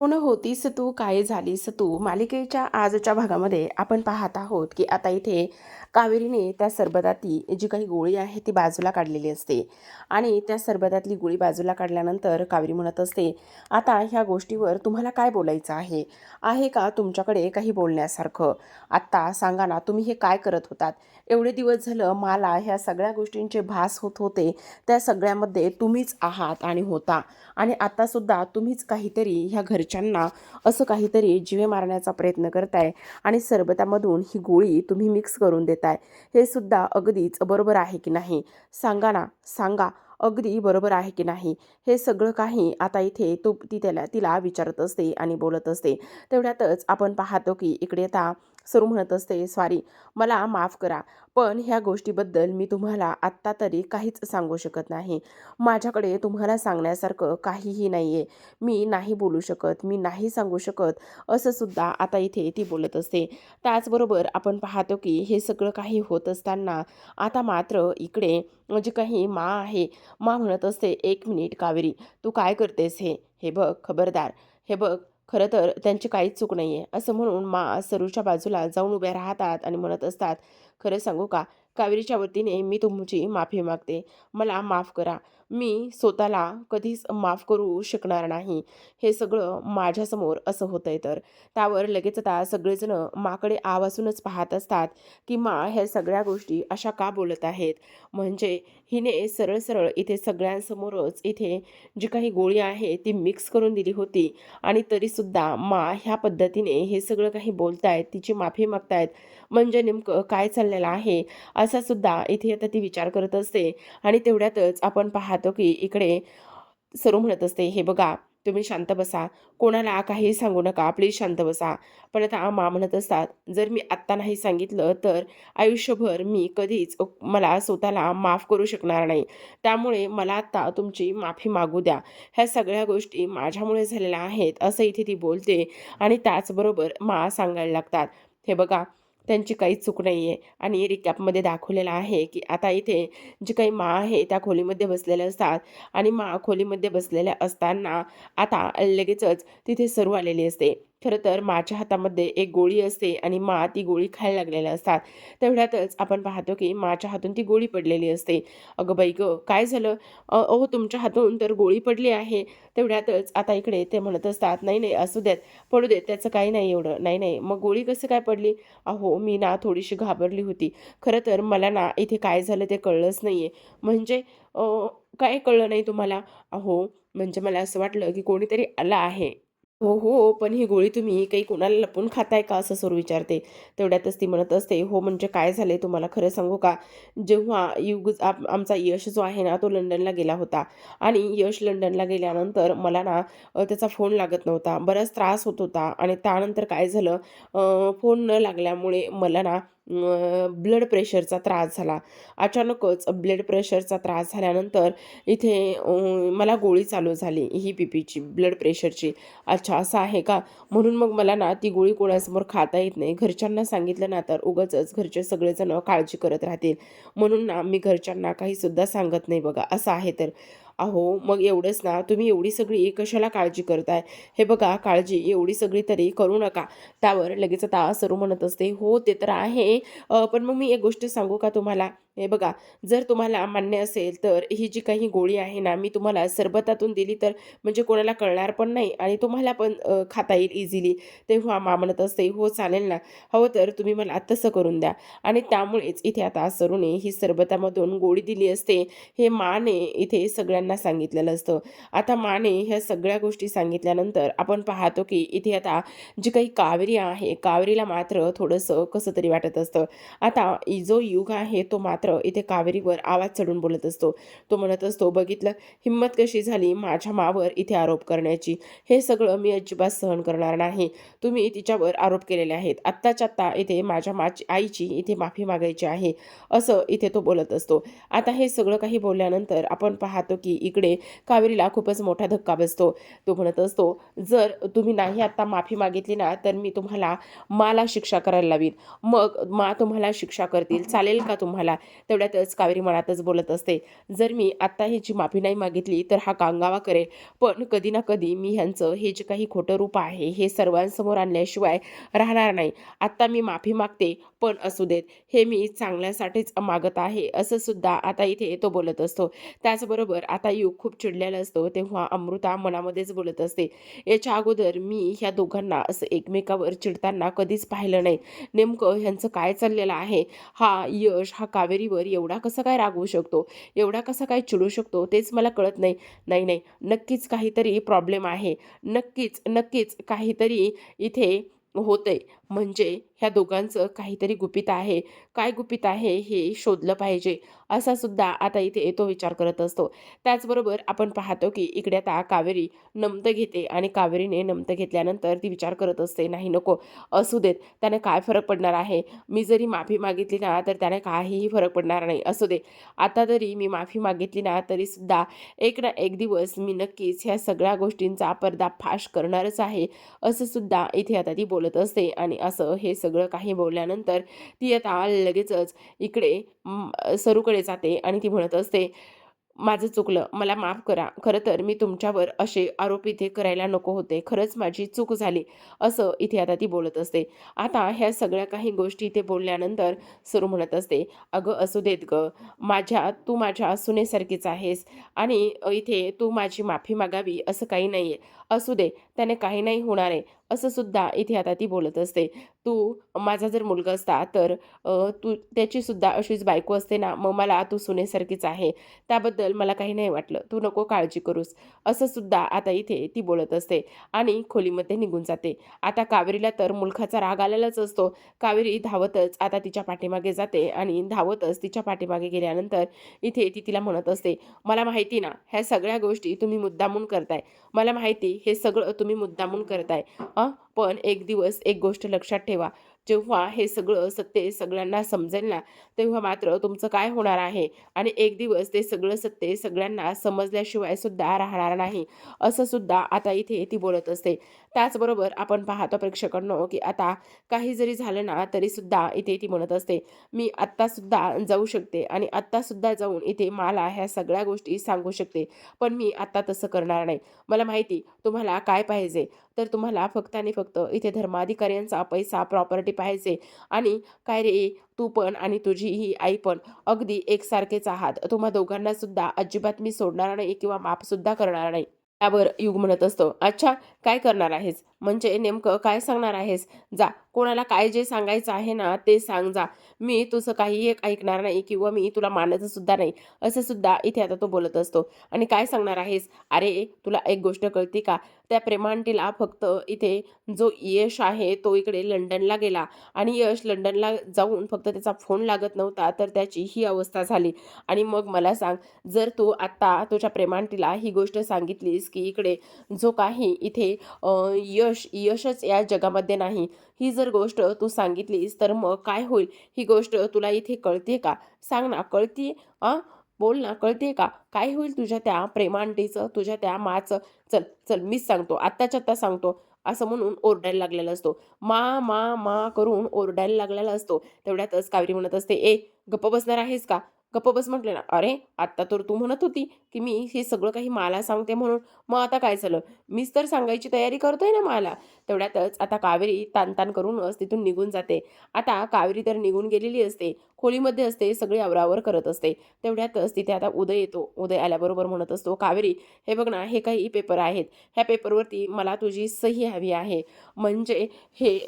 कोण होतीस तू काय झालीस तू? मालिकेच्या आजच्या भागामध्ये आपण पाहत आहोत की आता इथे कावेरीने त्या सरबताती जी काही गोळी आहे ती बाजूला काढलेली असते. आणि त्या सरबतातली गोळी बाजूला काढल्यानंतर कावेरी म्हणत असते आता ह्या गोष्टीवर तुम्हाला काय बोलायचं आहे? आहे का तुमच्याकडे काही बोलण्यासारखं? आत्ता सांगा ना तुम्ही हे काय करत होतात? एवढे दिवस झालं मला ह्या सगळ्या गोष्टींचे भास होत होते. त्या सगळ्यामध्ये तुम्हीच आहात आणि होता. आणि आत्तासुद्धा तुम्हीच काहीतरी ह्या घरच्यांना असं काहीतरी जिवे मारण्याचा प्रयत्न करताय आणि सरबतामधून ही गोळी तुम्ही मिक्स करून देताय. हे सुद्धा अगदीच बरोबर आहे की नाही? सांगा ना सांगा अगदी बरोबर आहे की नाही? हे सगळं काही आता इथे तो ती त्याला तिला विचारत असते आणि बोलत असते. तेवढ्यातच आपण पाहतो की इकडे आता सरू म्हणत असते स्वारी मला माफ करा पण ह्या गोष्टीबद्दल मी तुम्हाला आत्ता तरी काहीच सांगू शकत नाही. माझ्याकडे तुम्हाला सांगण्यासारखं काहीही नाही आहे मी नाही बोलू शकत मी नाही सांगू शकत असंसुद्धा आता इथे ती बोलत असते. त्याचबरोबर आपण पाहतो की हे सगळं काही होत असताना आता मात्र इकडे म्हणजे काही मा आहे मा म्हणत असते एक मिनिट कावेरी तू काय करतेस हे? हे बघ खबरदार. हे बघ खरं तर त्यांची काहीच चूक नाही आहे असं म्हणून मा सरूच्या बाजूला जाऊन उभ्या राहतात आणि म्हणत असतात खरं सांगू का? कावेरीच्या वतीने मी तुमची माफी मागते. मला माफ करा. मी स्वतःला कधीच माफ करू शकणार नाही. हे सगळं माझ्यासमोर असं होतं आहे तर. त्यावर लगेच आता सगळेजण माकडे आवाजूनच पाहत असतात की मा ह्या सगळ्या गोष्टी अशा का बोलत आहेत? म्हणजे हिने सरळ सरळ इथे सगळ्यांसमोरच इथे जी काही गोळी आहे ती मिक्स करून दिली होती. आणि तरीसुद्धा मा ह्या पद्धतीने हे सगळं काही बोलतायत तिची माफी मागतायत. म्हणजे नेमकं काय चाललेलं आहे. असा सुद्धा इथे आता ती विचार करत असते. आणि तेवढ्यातच आपण पाहतो की इकडे सरू म्हणत असते हे बघा तुम्ही शांत बसा. कोणाला काही सांगू नका. प्लीज शांत बसा. पण आता मा म्हणत असतात जर मी आत्ता नाही सांगितलं तर आयुष्यभर मी कधीच मला स्वतःला माफ करू शकणार नाही. त्यामुळे मला आत्ता तुमची माफी मागू द्या. ह्या सगळ्या गोष्टी माझ्यामुळे झालेल्या आहेत असं इथे ती बोलते. आणि त्याचबरोबर मा सांगायला लागतात हे बघा त्यांची काही चूक नाही आहे आणि रिकॅपमध्ये दाखवलेलं आहे की आता इथे जी काही मा आहे त्या खोलीमध्ये बसलेल्या असतात. आणि मा खोलीमध्ये बसलेल्या असताना आता लगेचच तिथे सरू आलेली असते. खरं तर माच्या हातामध्ये एक गोळी असते आणि मा ती गोळी खायला लागलेल्या असतात. तेवढ्यातच आपण पाहतो की माच्या हातून ती गोळी पडलेली असते. अगं बाई गं काय झालं? अहो तुमच्या हातून तर गोळी पडली आहे. तेवढ्यातच आता इकडे ते म्हणत असतात नाही नाही असू देत पडू देत त्याचं काही नाही एवढं. नाही नाही मग गोळी कसं काय पडली? अहो मी ना थोडीशी घाबरली होती. खरं तर मला ना इथे काय झालं ते कळलंच नाही आहे म्हणजे काय कळलं नाही तुम्हाला? अहो म्हणजे मला असं वाटलं की कोणीतरी आलं आहे. हो, हो. पण ही गोळी तुम्ही काही कोणाला लपून खाताय का? असं सूर विचारते. तेवढ्यातच ती म्हणत असते, "हो, म्हणजे काय झाले तुम्हाला खरं सांगू का? जेव्हा युग आप आमचा यश जो आहे ना, तो लंडनला गेला होता आणि यश लंडनला गेल्यानंतर मला ना त्याचा फोन लागत नव्हता. बराच त्रास होत होता आणि त्यानंतर काय झालं फोन न लागल्यामुळे मला ना ब्लड प्रेशरचा त्रास झाला. अचानकच ब्लड प्रेशरचा त्रास झाल्यानंतर इथे मला गोळी चालू झाली ही बीपीची, ब्लड प्रेशरची. अच्छा असं आहे का? म्हणून मग मला ना ती गोळी कोणासमोर खाता येत नाही. घरच्यांना सांगितलं ना तर उगाचच घरचे सगळेजण काळजी करत राहतील. म्हणून ना मी घरच्यांना काहीसुद्धा सांगत नाही बघा, असं आहे तर. अहो मग एवढंच ना तुम्ही एवढी सगळी कशाला काळजी करताय? हे बघा काळजी एवढी सगळी तरी करू नका. त्यावर लगेच आता सरू म्हणत असते हो ते तर आहे. पण मग मी एक गोष्ट सांगू का तुम्हाला? हे बघा जर तुम्हाला मान्य असेल तर ही जी काही गोळी आहे ना मी तुम्हाला सरबतातून दिली तर म्हणजे कोणाला कळणार पण नाही आणि तुम्हाला पण खाता येईल इझिली तेव्हा मा म्हणत असते हो चालेल ना. हवं तर तुम्ही मला तसं करून द्या. आणि त्यामुळेच इथे आता सरूने ही सरबतामधून गोळी दिली असते हे माने इथे सगळ्यांना सांगितलेलं असतं. आता माने ह्या सगळ्या गोष्टी सांगितल्यानंतर आपण पाहतो की इथे आता जी काही कावेरी आहे कावेरीला मात्र थोडंसं कसं तरी वाटत असतं. आता जो युग आहे तो मात्र इथे कावेरीवर आवाज चढून बोलत असतो. तो म्हणत असतो बघितलं हिंमत कशी झाली माझ्या मावर इथे आरोप करण्याची? हे सगळं मी अजिबात सहन करणार नाही. तुम्ही तिच्यावर आरोप केलेले आहेत. आत्ताच्या आत्ता इथे माझ्या माची आईची इथे माफी मागायची आहे. असं इथे तो बोलत असतो. आता हे सगळं काही बोलल्यानंतर आपण पाहतो की इकडे कावेरीला खूपच मोठा धक्का बसतो. तो म्हणत असतो जर तुम्ही नाही आत्ता माफी मागितली ना तर मी तुम्हाला माला शिक्षा करायला लावीन. मग मा तुम्हाला शिक्षा करतील. चालेल का तुम्हाला? तेवढ्यातच कावेरी मनातच बोलत असते. जर मी आत्ता ह्याची माफी नाही मागितली तर हा कांगावा करेल. पण कधी ना कधी मी ह्यांचं हे जे काही खोटं रूप आहे हे सर्वांसमोर आणल्याशिवाय राहणार नाही. आत्ता मी माफी मागते पण असू देत. हे मी चांगल्यासाठीच मागत आहे असं सुद्धा आता इथे तो बोलत असतो. त्याचबरोबर आता युग खूप चिडलेला असतो तेव्हा अमृता मनामध्येच बोलत असते. याच्या अगोदर मी ह्या दोघांना असं एकमेकावर चिडताना कधीच पाहिलं नाही. नेमकं ह्यांचं काय चाललेलं आहे? हा यश हा कावेरीवर एवढा कसं काय रागवू शकतो? एवढा कसा काय चिडू शकतो? तेच मला कळत नाही. नाही नाही. नक्कीच काहीतरी प्रॉब्लेम आहे. नक्कीच नक्कीच काहीतरी इथे होतंय. म्हणजे ह्या दोघांचं काहीतरी गुपित आहे. काय गुपित आहे हे शोधलं पाहिजे. असा सुद्धा आता इथे तो विचार करत असतो. त्याचबरोबर आपण पाहतो की इकडे आता कावेरी नमतं घेते आणि कावेरीने नमतं घेतल्यानंतर ती विचार करत असते नाही नको असू देत त्याने काय फरक पडणार आहे? मी जरी माफी मागितली ना तर त्याने काहीही फरक पडणार नाही असू दे. आता जरी मी माफी मागितली ना तरीसुद्धा एक ना एक दिवस मी नक्कीच ह्या सगळ्या गोष्टींचा पर्दाफाश करणारच आहे असं सुद्धा इथे आता ती बोलत असते. आणि असं हे सगळं काही बोलल्यानंतर ती आता लगेचच इकडे सरूकडे सरूकडे जाते आणि ती म्हणत असते माझं चुकलं मला माफ करा. खरं तर मी तुमच्यावर असे आरोप इथे करायला नको होते. खरंच माझी चूक झाली. असं इथे आता ती बोलत असते. आता ह्या सगळ्या काही गोष्टी इथे बोलल्यानंतर सरू म्हणत असते अगं असू देत ग. माझ्या तू माझ्या सुनेसारखीच आहेस आणि इथे तू माझी माफी मागावी असं काही नाही आहे असू दे त्याने काही नाही होणार आहे. असं सुद्धा इथे आता ती बोलत असते. तू माझा जर मुलगा असता तर तू त्याची सुद्धा अशीच बायको असते ना मग मला तू सुनेसारखीच आहे. त्याबद्दल मला काही नाही वाटलं. तू नको काळजी करूस. असं सुद्धा आता इथे ती बोलत असते आणि खोलीमध्ये निघून जाते. आता कावेरीला तर मुलखाचा राग आलेलाच असतो. कावेरी धावतच आता तिच्या पाठीमागे जाते आणि धावतच तिच्या पाठीमागे गेल्यानंतर इथे ती तिला म्हणत असते मला माहिती ना ह्या सगळ्या गोष्टी तुम्ही मुद्दामून करताय. मला माहिती हे सगळं तुम्ही मुद्दामून करताय. पण एक दिवस एक गोष्ट लक्षात ठेवा. जेव्हा हे सगळं सत्य सगळ्यांना समजेल ना तेव्हा मात्र तुमचं काय होणार आहे? आणि एक दिवस ते सगळं सत्य सगळ्यांना समजल्याशिवाय सुद्धा राहणार नाही असं सुद्धा आता इथे ती बोलत असते. त्याचबरोबर आपण पाहतो प्रेक्षकांनो की आता काही जरी झालं ना तरी सुद्धा इथे ती म्हणत असते मी आत्तासुद्धा जाऊ शकते आणि आत्तासुद्धा जाऊन इथे मला ह्या सगळ्या गोष्टी सांगू शकते पण मी आत्ता तसं करणार नाही. मला माहिती तुम्हाला काय पाहिजे? तर तुम्हाला फक्त आणि फक्त इथे धर्माधिकाऱ्यांचा पैसा प्रॉपर्टी पाहिजे आणि काय रे तू पण आणि तुझी ही आई पण अगदी एकसारखेच आहात. तुम्हा दोघांना सुद्धा अजिबात मी सोडणार नाही किंवा माफसुद्धा करणार नाही. त्यावर युग म्हणत असतो. अच्छा काय करणार आहेस? म्हणजे नेमकं काय सांगणार आहेस? जा कोणाला काय जे सांगायचं आहे ना ते सांग जा. मी तुझं काही एक ऐकणार नाही किंवा मी तुला मानायचं सुद्धा नाही. असं सुद्धा इथे आता तो बोलत असतो. आणि काय सांगणार आहेस? अरे तुला एक गोष्ट कळते का? त्या प्रेमांटीला फक्त इथे जो यश आहे तो इकडे लंडनला गेला. आणि यश लंडनला जाऊन फक्त त्याचा फोन लागत नव्हता तर त्याची ही अवस्था झाली. आणि मग मला सांग जर तू आत्ता तुझ्या प्रेमांटीला ही गोष्ट सांगितलीस की इकडे जो काही इथे यश यशच या जगामध्ये नाही ही जर गोष्ट तू सांगितलीस तर मग काय होईल? ही गोष्ट तुला इथे कळते का? सांग ना कळते आ? बोल ना कळते का? काय होईल तुझ्या त्या प्रेमांटीचं तुझ्या त्या माचं? चल चल मीच सांगतो आत्ताच्या आत्ता सांगतो असं म्हणून ओरडायला लागलेला असतो. मा मा मा करून ओरडायला लागलेला असतो. तेवढ्यातच कावेरी म्हणत असते ए गप्प बसणार आहेस का? गप्प बस म्हटलं ना अरे आत्ता तर तू म्हणत होती की मी हे सगळं काही मला सांगते म्हणून मग आता काय झालं? मीच तर सांगायची तयारी करतोय ना मला. तेवढ्यातच आता कावेरी ताणताण करूनच तिथून निघून जाते. आता कावेरी तर निघून गेलेली असते. खोलीमध्ये असते. सगळी आवरावर करत असते. तेवढ्यातच तिथे आता उदय येतो. उदय आल्याबरोबर म्हणत असतो कावेरी हे बघ ना हे काही पेपर आहेत. ह्या पेपरवरती मला तुझी सही हवी आहे. म्हणजे हे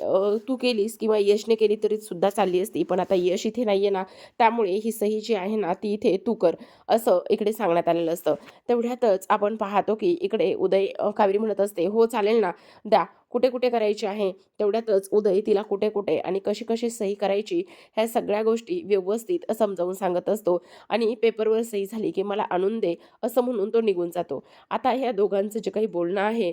तू केलीस किंवा यशने केली तरी सुद्धा चालली असती. पण आता यश इथे नाही आहे ना. त्यामुळे ही सही जी आहे ना ती इथे तू कर. असं इकडे सांगण्यात आलेलं असतं. तेवढ्यातच आपण पाहतो की इकडे उदय कावेरी म्हणत असते हो चालेल ना द्या कुठे कुठे करायची आहे? तेवढ्यातच उदय तिला कुठे कुठे आणि कशी कशी सही करायची ह्या सगळ्या गोष्टी व्यवस्थित समजावून सांगत असतो आणि पेपरवर सही झाली की मला आणून दे असं म्हणून तो निघून जातो. आता ह्या दोघांचं जे काही बोलणं आहे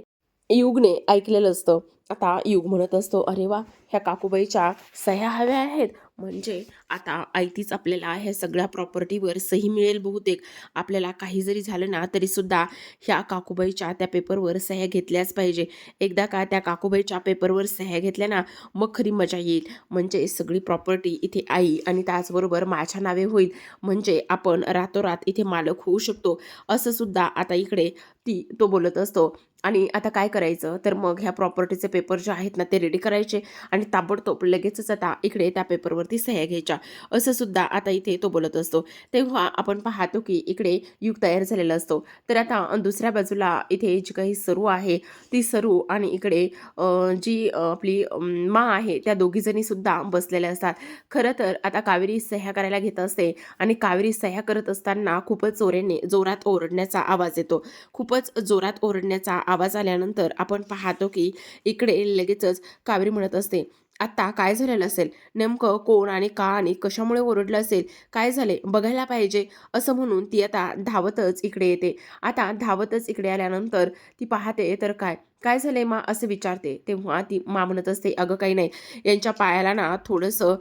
युगने ऐकलेलं असतं. आता युग म्हणत असतो अरे वा ह्या काकूबाईच्या सह्या हव्या आहेत म्हणजे आता आयतीच आपल्याला ह्या सगळ्या प्रॉपर्टीवर सही मिळेल बहुतेक. आपल्याला काही जरी झालं ना तरीसुद्धा ह्या काकूबाईच्या त्या पेपरवर सह्या घेतल्याच पाहिजे. एकदा का त्या काकूबाईच्या पेपरवर सह्या घेतल्या ना मग खरी मजा येईल. म्हणजे सगळी प्रॉपर्टी इथे आई आणि त्याचबरोबर माझ्या नावे होईल. म्हणजे आपण रातोरात इथे मालक होऊ शकतो. असं सुद्धा आता इकडे ती तो बोलत असतो. आणि आता काय करायचं? तर मग ह्या प्रॉपर्टीचे पेपर जे आहेत ना ते रेडी करायचे आणि ताबडतोब लगेचच आता इकडे त्या पेपरवरती सह्या घ्यायच्या. असं सुद्धा आता इथे तो बोलत असतो. तेव्हा आपण पाहतो की इकडे युग तयार झालेला असतो. तर आता दुसऱ्या बाजूला इथे जी काही सरू आहे ती सरू आणि इकडे जी आपली माँ मा आहे त्या दोघीजणी सुद्धा बसलेल्या असतात. खरं तर आता कावेरी सह्या करायला घेत असते आणि कावेरी सह्या करत असताना खूपच जोरेने जोरात ओरडण्याचा आवाज येतो. खूपच जोरात ओरडण्याचा आवाज आवाज आल्यानंतर आपण पाहतो की इकडे लगेचच कावेरी म्हणत असते आत्ता काय झालेलं असेल? नेमकं कोण आणि का आणि कशामुळे ओरडलं असेल? काय झाले? बघायला पाहिजे. असं म्हणून ती आता धावतच इकडे येते. आता धावतच इकडे आल्यानंतर ती पाहते तर काय? काय झालंय मा? असं विचारते. तेव्हा ती मा म्हणत असते अगं काही नाही. यांच्या पायाला ना थोडंसं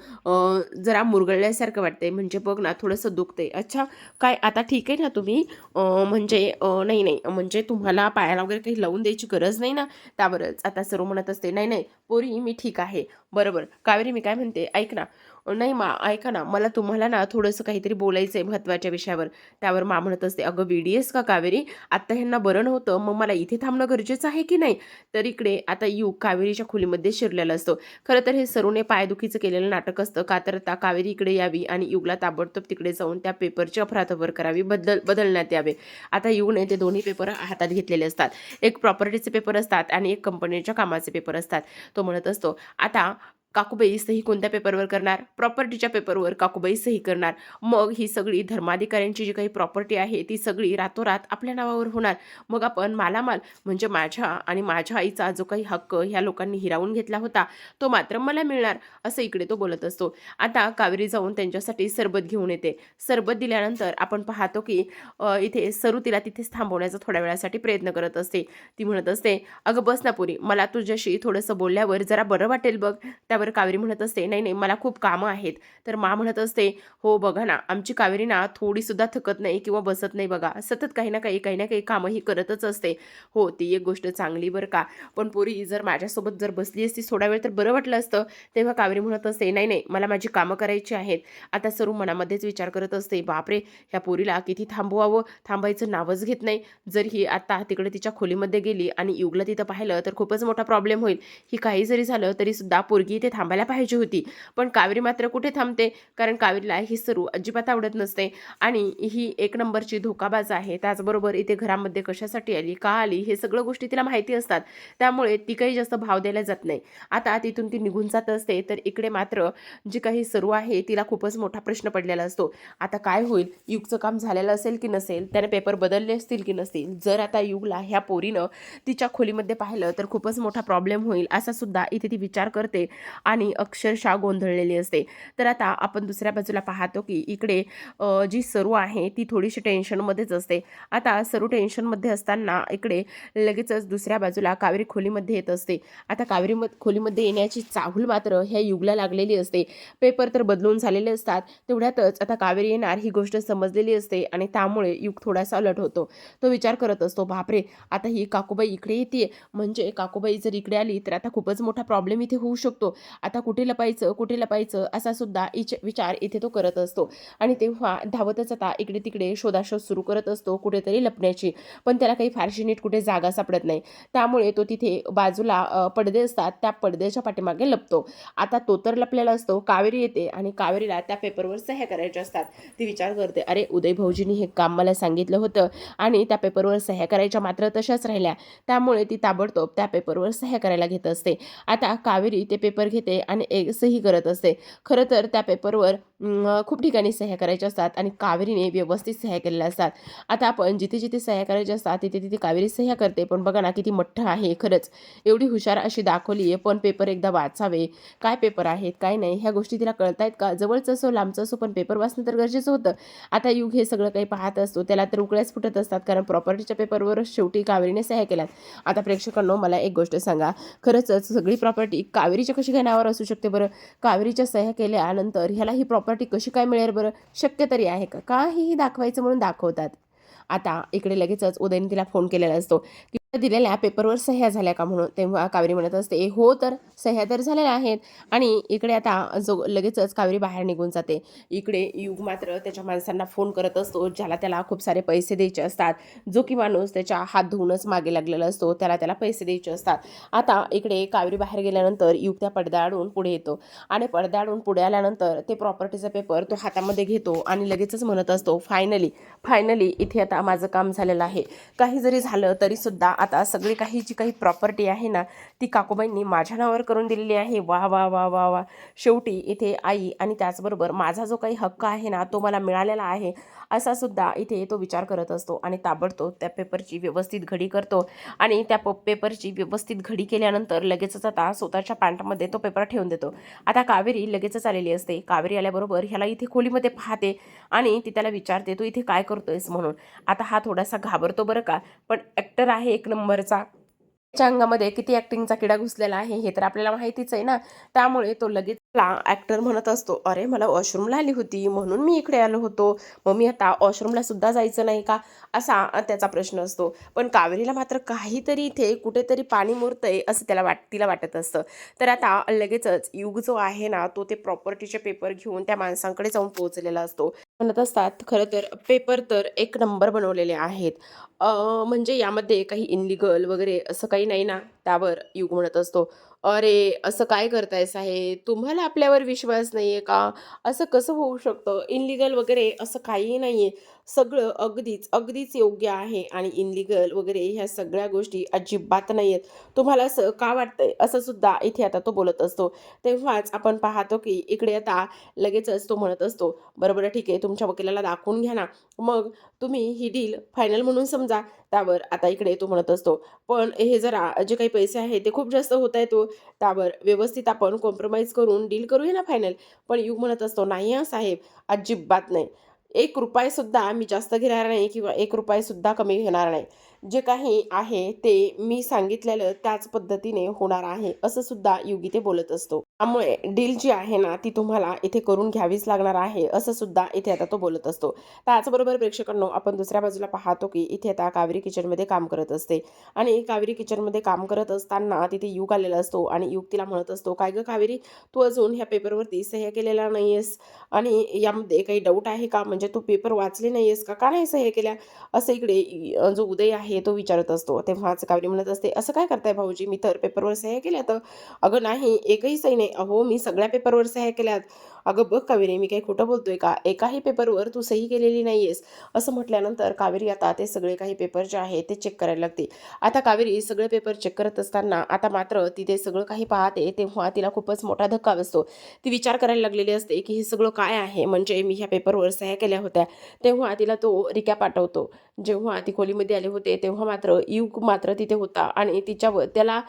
जरा मुरगळल्यासारखं वाटतंय. म्हणजे बघ ना थोडंसं दुखते अच्छा काय आता ठीक आहे ना तुम्ही? म्हणजे नाही नाही. म्हणजे तुम्हाला पायाला वगैरे काही लावून द्यायची गरज नाही ना? त्यावरच आता सर्व म्हणत असते नाही नाही. पोरी मी ठीक आहे. बरोबर. कावेरी मी काय म्हणते? ऐक ना. नाही मा ऐका ना मला तुम्हाला ना थोडंसं काहीतरी बोलायचं आहे महत्त्वाच्या विषयावर. त्यावर मा म्हणत असते अगं वी डी एस का कावेरी? आत्ता ह्यांना बरं नव्हतं मग मला इथे थांबणं गरजेचं आहे की नाही? तर इकडे आता यू कावेरीच्या खोलीमध्ये शिरलेला असतो. खरं तर हे सरूने पायदुखीचं केलेलं नाटक असतं. का तर आता कावेरी इकडे यावी आणि युगला ताबडतोब तिकडे जाऊन त्या पेपरची अफरातफर करावी बदल बदलण्यात यावे. आता युगने ते दोन्ही पेपर हातात घेतलेले असतात. एक प्रॉपर्टीचे पेपर असतात आणि एक कंपनीच्या कामाचे पेपर असतात. तो म्हणत असतो आता काकूबाई सही कोणत्या पेपरवर करणार? प्रॉपर्टीच्या पेपरवर काकूबाई सही करणार. मग ही सगळी धर्माधिकाऱ्यांची जी काही प्रॉपर्टी आहे ती सगळी रातोरात आपल्या नावावर होणार. मग आपण मालामाल म्हणजे माझ्या आणि माझ्या आईचा जो काही हक्क ह्या लोकांनी हिरावून घेतला होता तो मात्र मला मिळणार असं इकडे तो बोलत असतो. आता कावेरी जाऊन त्यांच्यासाठी सरबत घेऊन येते. सरबत दिल्यानंतर आपण पाहतो की इथे सरू तिला तिथेच थांबवण्याचा थोड्या वेळासाठी प्रयत्न करत असते. ती म्हणत असते अगं बस ना पुरी मला तुझ्याशी थोडंसं बोलल्यावर जरा बरं वाटेल बघ. त्यावर कावेरी म्हणत असते नाही नाही मला खूप कामं आहेत. तर मा म्हणत असते हो बघा ना आमची कावेरी ना थोडीसुद्धा थकत नाही किंवा बसत नाही बघा. सतत काही ना काही काही ना काही कामं ही करतच असते. हो ती एक गोष्ट चांगली बरं का. पण पोरी जर माझ्यासोबत जर बसली असती थोडा वेळ तर बरं वाटलं असतं. तेव्हा कावेरी म्हणत असते नाही नाही मला माझी कामं करायची आहेत. आता सर्व मनामध्येच विचार करत असते बापरे ह्या पोरीला किती थांबवावं? थांबायचं नावच घेत नाही. जर ही आता तिकडे तिच्या खोलीमध्ये गेली आणि युगला तिथं पाहिलं तर खूपच मोठा प्रॉब्लेम होईल. ही काही जरी झालं तरीसुद्धा पोरगी इथे थांबायला पाहिजे होती. पण कावेरी मात्र कुठे थांबते? कारण कावेरीला ही सरू अजिबात आवडत नसते. आणि ही एक नंबरची धोकाबाज आहे. त्याचबरोबर इथे घरामध्ये कशासाठी आली का आली हे सगळं गोष्टी तिला माहिती असतात. त्यामुळे ती काही जास्त भाव द्यायला जात नाही. आता तिथून ती निघून जात असते. तर इकडे मात्र जी काही सरू आहे तिला खूपच मोठा प्रश्न पडलेला असतो. आता काय होईल? युगचं काम झालेलं असेल की नसेल? त्याने पेपर बदलले असतील की नसतील? जर आता युगला ह्या पोरीनं तिच्या खोलीमध्ये पाहिलं तर खूपच मोठा प्रॉब्लेम होईल असा सुद्धा इथे ती विचार करते. आणि अक्षरशः गोंधळलेली असते. तर आता आपण दुसऱ्या बाजूला पाहतो की इकडे जी सरू आहे ती थोडीशी टेन्शनमध्येच असते. आता सरू टेन्शनमध्ये असताना इकडे लगेचच दुसऱ्या बाजूला कावेरी खोलीमध्ये येत असते. आता कावेरी खोलीमध्ये येण्याची चाहूल मात्र ह्या युगला लागलेली असते. पेपर तर बदलून झालेले असतात. तेवढ्यातच आता कावेरी येणार ही गोष्ट समजलेली असते आणि त्यामुळे युग थोडासा अलट होतो. तो विचार करत असतो बापरे! आता ही काकूबाई इकडे येते म्हणजे काकूबाई जर इकडे आली तर आता खूपच मोठा प्रॉब्लेम इथे होऊ शकतो. आता कुठे लपायचं कुठे लपायचं असा सुद्धा इच विचार इथे तो करत असतो. आणि तेव्हा धावतच आता इकडे तिकडे शोधाशोध सुरू करत असतो कुठेतरी लपण्याची. पण त्याला काही फारशी नीट कुठे जागा सापडत नाही. त्यामुळे तो तिथे बाजूला पडदे असतात त्या पडद्याच्या पाठीमागे लपतो. आता तो तर लपलेला असतो कावेरी येते आणि कावेरीला त्या पेपरवर सह्या करायच्या असतात. ती विचार करते अरे उदय भाऊजींनी हे काम मला सांगितलं होतं आणि त्या पेपरवर सह्या करायच्या मात्र तशाच राहिल्या. त्यामुळे ती ताबडतोब त्या पेपरवर सह्या करायला घेत असते. आता कावेरी ते पेपर घेते आणि एक सही करत असते. खरं तर त्या पेपरवर खूप ठिकाणी सह्या करायच्या असतात आणि कावेरीने व्यवस्थित सह्या केलेल्या असतात. आता आपण जिथे जिथे सह्या करायच्या असतात तिथे तिथे कावेरी सह्या करते. पण बघा ना किती मठ्ठ आहे खरंच. एवढी हुशार अशी दाखवली आहे पण पेपर एकदा वाचावे. काय पेपर आहेत काय नाही ह्या गोष्टी तिला कळतायत का? जवळचं असो लांबचं असो पण पेपर वाचणं तर गरजेचं होतं. आता युग हे सगळं काही पाहत असतो त्याला तर उकळ्याच फुटत असतात कारण प्रॉपर्टीच्या पेपरवर शेवटी कावेरीने सह्या केल्यात. आता प्रेक्षकांनो मला एक गोष्ट सांगा. खरंच सगळी प्रॉपर्टी कावेरीच्या कशी काय नावावर असू शकते बरं? कावेरीच्या सह्या केल्यानंतर ह्याला ही प्रॉपर्टी कशी काय मिळेल बरं? शक्य तरी आहे का? काहीही दाखवायचं म्हणून दाखवतात. आता इकडे लगेचच उदयने तिला फोन केलेला असतो की दिलेल्या पेपरवर सह्या झाल्या का म्हणून? तेव्हा कावेरी म्हणत असते हो तर सह्या तर झालेल्या आहेत. आणि इकडे आता जो लगेचच कावेरी बाहेर निघून जाते. इकडे युग मात्र त्याच्या माणसांना फोन करत असतो ज्याला त्याला खूप सारे पैसे द्यायचे असतात. जो की माणूस त्याच्या हात धुवूनच मागे लागलेला असतो त्याला त्याला पैसे द्यायचे असतात. आता इकडे कावेरी बाहेर गेल्यानंतर युग त्या पडद्याआडून पुढे येतो. आणि पडद्याआडून पुढे आल्यानंतर ते प्रॉपर्टीचा पेपर तो हातामध्ये घेतो आणि लगेचच म्हणत असतो फायनली फायनली इथे आता माझं काम झालेलं आहे. काही जरी झालं तरीसुद्धा आता सगळी काही जी काही प्रॉपर्टी आहे ना ती काकूबाईंनी माझ्या नावावर करून दिलेली आहे. वा वा वा वा वा. शेवटी इथे आई आणि त्याचबरोबर माझा जो काही हक्क आहे ना तो मला मिळालेला आहे असा सुद्धा इथे तो विचार करत असतो आणि ताबडतोब त्या पेपरची व्यवस्थित घडी करतो. आणि त्या प पेपरची व्यवस्थित घडी केल्यानंतर लगेचच आता स्वतःच्या पॅन्टमध्ये तो पेपर ठेवून देतो. आता कावेरी लगेचच आलेली असते. कावेरी आल्याबरोबर ह्याला इथे खोलीमध्ये पाहते आणि ती त्याला विचारते तू इथे काय करतोयस? म्हणून. आता हा थोडासा घाबरतो बरं का पण ॲक्टर आहे एक नंबरचा. त्याच्या अंगामध्ये किती ॲक्टिंगचा किडा घुसलेला आहे हे तर आपल्याला माहितीच आहे ना. त्यामुळे तो लगेच ॲक्टर म्हणत असतो अरे मला वॉशरूमला आली होती म्हणून मी इकडे आलो होतो. मग मी आता वॉशरूमला सुद्धा जायचं नाही का? असा त्याचा प्रश्न असतो. पण कावेरीला मात्र काहीतरी इथे कुठेतरी पाणी मुरतंय असं त्याला वाट तिला वाटत असतं. तर आता लगेचच युग जो आहे ना तो ते प्रॉपर्टीचे पेपर घेऊन त्या माणसांकडे जाऊन पोहोचलेला असतो. म्हणत असतात खरं तर पेपर तर एक नंबर बनवलेले आहेत. म्हणजे यामध्ये काही इनलिगल वगैरे असं काही नाही ना? त्यावर युग म्हणत असतो. अरे असं काय करताय साहेब तुम्हाला आपल्यावर विश्वास नाही आहे का? असं कसं होऊ शकतं? इनलिगल वगैरे असं काहीही नाही आहे सगळं अगदीच अगदीच योग्य आहे आणि इनलिगल वगैरे ह्या सगळ्या गोष्टी अजिबात नाही आहेत तुम्हाला असं का वाटतंय? असं सुद्धा इथे आता तो बोलत असतो. तेव्हाच आपण पाहतो की इकडे आता लगेचच तो म्हणत असतो. बरं बरं ठीक आहे. तुमच्या वकिलाला दाखवून घ्या ना. मग तुम्ही ही डील फायनल म्हणून समजा त्यावर आता इकडे तो म्हणत असतो पण हे जरा जे काही पैसे आहेत ते खूप जास्त होत आहे तो हो. त्यावर व्यवस्थित आपण कॉम्प्रोमाइज करून डील करूया ना फायनल पण युग म्हणत असतो नाही हा साहेब अजिबात नाही. एक रुपयासुद्धा मी जास्त घेणार नाही किंवा एक रुपयासुद्धा कमी घेणार नाही. जे काही आहे ते मी सांगितलेलं त्याच पद्धतीने होणार आहे असं सुद्धा युगी ते बोलत असतो. त्यामुळे डील जी आहे ना ती तुम्हाला इथे करून घ्यावीच लागणार आहे असं सुद्धा इथे आता तो बोलत असतो. त्याचबरोबर प्रेक्षकांनो आपण दुसऱ्या बाजूला पाहतो की इथे आता कावेरी किचनमध्ये काम करत असते. आणि कावेरी किचनमध्ये काम करत असताना तिथे युग आलेला असतो आणि युग तिला म्हणत असतो काय गं कावेरी? तू अजून ह्या पेपरवरती सह्या केलेला नाही आहेस आणि यामध्ये काही डाऊट आहे का? म्हणजे तू पेपर वाचले नाही आहेस का? का नाही सह्या केल्या? असं इकडे जो उदय आहे तो विचारत असतो. तेव्हाच कावेरी म्हणत असते असं काय करताय भाऊजी? मी तर पेपरवर सह्या केल्या तर अगं नाही एकही सही नाही. अहो मी सगळ्या पेपरवर सह्या केल्यात. अगं बघ कावेरी मी काही खोटं बोलतोय का? एकाही पेपरवर तू सही केलेली नाही आहेस असं म्हटल्यानंतर कावेरी आता ते सगळे काही पेपर जे आहे ते चेक करायला लागते. आता कावेरी सगळे पेपर चेक करत असताना आता मात्र ती ते सगळं काही पाहते तेव्हा तिला खूपच मोठा धक्का बसतो. ती विचार करायला लागलेली असते की हे सगळं काय आहे? म्हणजे मी ह्या पेपरवर सह्या केल्या होत्या. तेव्हा तिला तो रिक्या पाठवतो. जेव्हा ती खोलीमध्ये आले होते तेव्हा मात्र युग मात्र तिथे होता आणि तिच्यावर त्याला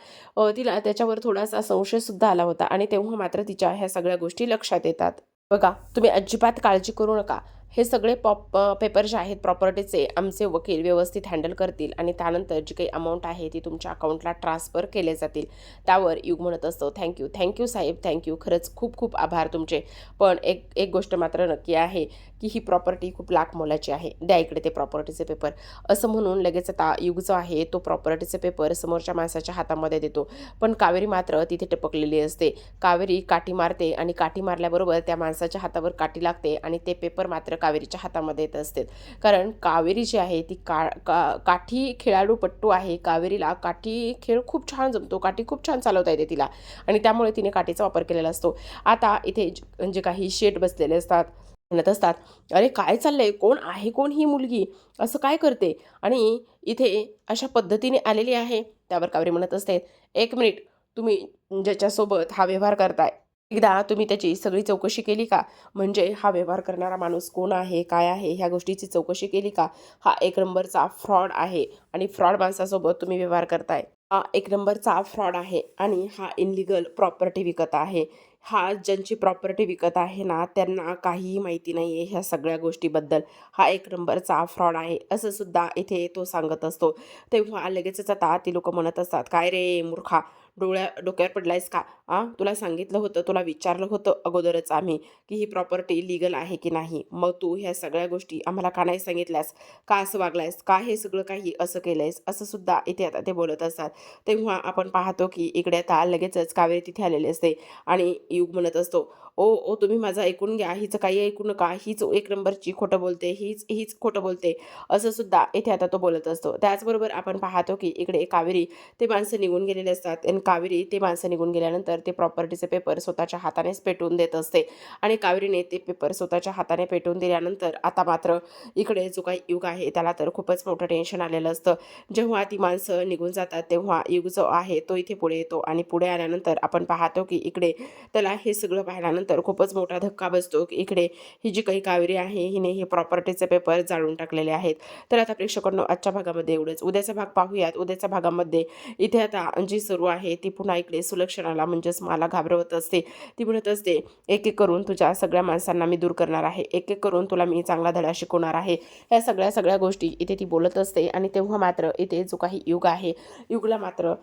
तिला त्याच्यावर थोडासा संशयसुद्धा आला होता आणि तेव्हा मात्र तिच्या ह्या सगळ्या गोष्टी लक्षात येतात. बघा तुम्ही अजिबात काळजी करू नका. हे सगळे पॉप पेपर जे आहेत प्रॉपर्टीचे आमचे वकील व्यवस्थित हँडल करतील आणि त्यानंतर जी काही अमाऊंट आहे ती तुमच्या अकाउंटला ट्रान्सफर केले जातील. त्यावर युग म्हणत असतो. थँक्यू थँक्यू साहेब. थँक्यू खरंच खूप खूप आभार तुमचे. पण एक एक गोष्ट मात्र नक्की आहे. की ही प्रॉपर्टी खूप लाख मोलाची आहे. द्या इकडे ते प्रॉपर्टीचे पेपर असं म्हणून लगेच आता युग जो आहे तो प्रॉपर्टीचे पेपर समोरच्या माणसाच्या हातामध्ये देतो. पण कावेरी मात्र तिथे टपकलेली असते. कावेरी काठी मारते आणि काठी मारल्याबरोबर त्या माणसाच्या हातावर काठी लागते आणि ते पेपर मात्र कावेरीच्या हातामध्ये येत असते. कारण कावेरी जी आहे ती का का काठी खेळाडूपट्टू आहे. कावेरीला काठी खेळ खूप छान जमतो. काठी खूप छान चालवता येते तिला. आणि त्यामुळे तिने काठीचा वापर केलेला असतो. आता इथे म्हणजे जे काही शेट बसलेले असतात म्हणत असतात अरे काय चाललंय? कोण आहे कोण ही मुलगी? असं काय करते? आणि इथे अशा पद्धतीने आलेली आहे. त्यावर कावरे म्हणत असते एक मिनिट तुम्ही ज्याच्यासोबत हा व्यवहार करताय एकदा तुम्ही त्याची सगळी चौकशी केली का? म्हणजे हा व्यवहार करणारा माणूस कोण आहे काय आहे ह्या गोष्टीची चौकशी केली का? हा एक नंबरचा फ्रॉड आहे आणि फ्रॉड माणसासोबत तुम्ही व्यवहार करताय. हा एक नंबरचा फ्रॉड आहे आणि हा इनलिगल प्रॉपर्टी विकत आहे. हा ज्यांची प्रॉपर्टी विकत आहे ना त्यांना काहीही माहिती नाही आहे ह्या सगळ्या गोष्टीबद्दल. हा एक नंबरचा फ्रॉड आहे असं सुद्धा इथे तो सांगत असतो. तेव्हा लगेचच आता ती लोक म्हणत असतात काय रे मूर्खा? डोळ्या डोक्यावर पडलायस का? आ? तुला सांगितलं होतं तुला विचारलं होतं अगोदरच आम्ही की ही प्रॉपर्टी लिगल आहे की नाही. मग तू ह्या सगळ्या गोष्टी आम्हाला का नाही सांगितल्यास? का असं वागलायस? का हे सगळं काही असं केलंयस? असं सुद्धा इथे आता ते बोलत असतात. तेव्हा आपण पाहतो की इकडे आता लगेचच कावेरी तिथे आलेली असते आणि युग म्हणत असतो ओ ओ तुम्ही माझं ऐकून घ्या. हिचं काही ऐकू नका. हीच एक नंबरची खोटं बोलते. हीच हीच खोटं बोलते. असं सुद्धा इथे आता तो बोलत असतो. त्याचबरोबर आपण पाहतो की इकडे कावेरी ते माणसं निघून गेलेले असतात. आणि कावेरी ते माणसं निघून गेल्यानंतर ते प्रॉपर्टीचे पेपर स्वतःच्या हातानेच पेटवून देत असते. आणि कावेरीने ते पेपर स्वतःच्या हाताने पेटवून दिल्यानंतर आता मात्र इकडे जो काही युग आहे त्याला तर खूपच मोठं टेन्शन आलेलं असतं. जेव्हा ती माणसं निघून जातात तेव्हा युग जो आहे तो इथे पुढे येतो आणि पुढे आल्यानंतर आपण पाहतो की इकडे त्याला हे सगळं पाहिल्यानंतर खूपच मोठा धक्का बसतो की इकडे ही जी काही कावेरी आहे हिने हे प्रॉपर्टीचे पेपर जाळून टाकलेले आहेत. तर आता प्रेक्षकांनो आजच्या भागामध्ये एवढंच. उद्याचा भाग पाहूयात. उद्याच्या भागामध्ये इथे आता जी सुरू आहे ती पुन्हा इकडे सुलक्षणाला म्हणजेच मला घाबरवत असते. ती म्हणत असते एक एक करून तुझ्या सगळ्या माणसांना मी दूर करणार आहे. एक एक करून तुला मी चांगला धडा शिकवणार आहे. ह्या सगळ्या सगळ्या गोष्टी इथे ती बोलत असते आणि तेव्हा मात्र इथे जो काही युग आहे युगला मात्र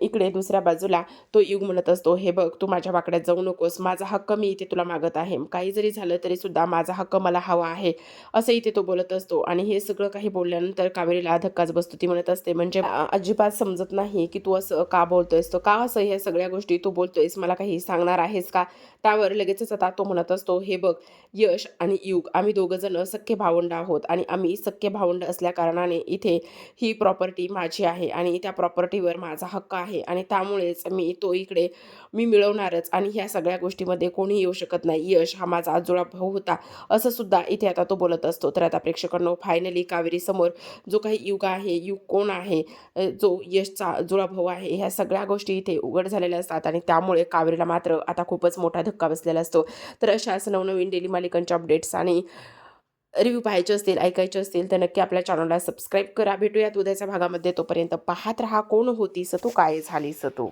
इकडे दुसऱ्या बाजूला तो युग म्हणत असतो हे बघ तू माझ्या वाकड्यात जाऊ नकोस. माझा हक्क मी इथे तुला मागत आहे. काही जरी झालं तरी सुद्धा माझा हक्क मला हवा आहे. असं इथे तो बोलत असतो आणि हे सगळं काही बोलल्यानंतर कावेरीला धक्काच बसतो. ती म्हणत असते म्हणजे अजिबात समजत नाही की तू असं का बोलतो बोलतोयस तो का असं ह्या सगळ्या गोष्टी तू बोलतोयस मला काही सांगणार आहेस का? त्यावर लगेचच आता तो म्हणत असतो हे बघ यश आणि युग आम्ही दोघं जण सख्खे भावंड आहोत आणि आम्ही सख्खे भावंड असल्या कारणाने इथे ही प्रॉपर्टी माझी आहे आणि त्या प्रॉपर्टीवर माझा हक्क आहे आणि त्यामुळेच मी तो इकडे मी मिळवणारच आणि ह्या सगळ्या गोष्टीमध्ये कोणी येऊ शकत नाही. यश हा माझा आजोळा भाऊ होता. असं सुद्धा इथे आता तो बोलत असतो. तर आता प्रेक्षकांनो फायनली कावेरी समोर जो काही युग आहे युग कोण आहे? जो यशचा जुळा भाऊ आहे ह्या सगळ्या गोष्टी इथे उघड झालेल्या असतात आणि त्यामुळे कावेरीला मात्र आता खूपच मोठा धक्का बसलेला असतो. तर अशाच नवनवीन डेली मालिकांच्या अपडेट्स आणि रिव्ह्यू पाहायचे असतील ऐकायचे असतील तर नक्की आपल्या चॅनलला सबस्क्राईब करा. भेटूयात उद्याच्या भागामध्ये. तोपर्यंत पाहत राहा. कोण होती सतू? काय झाली सतू?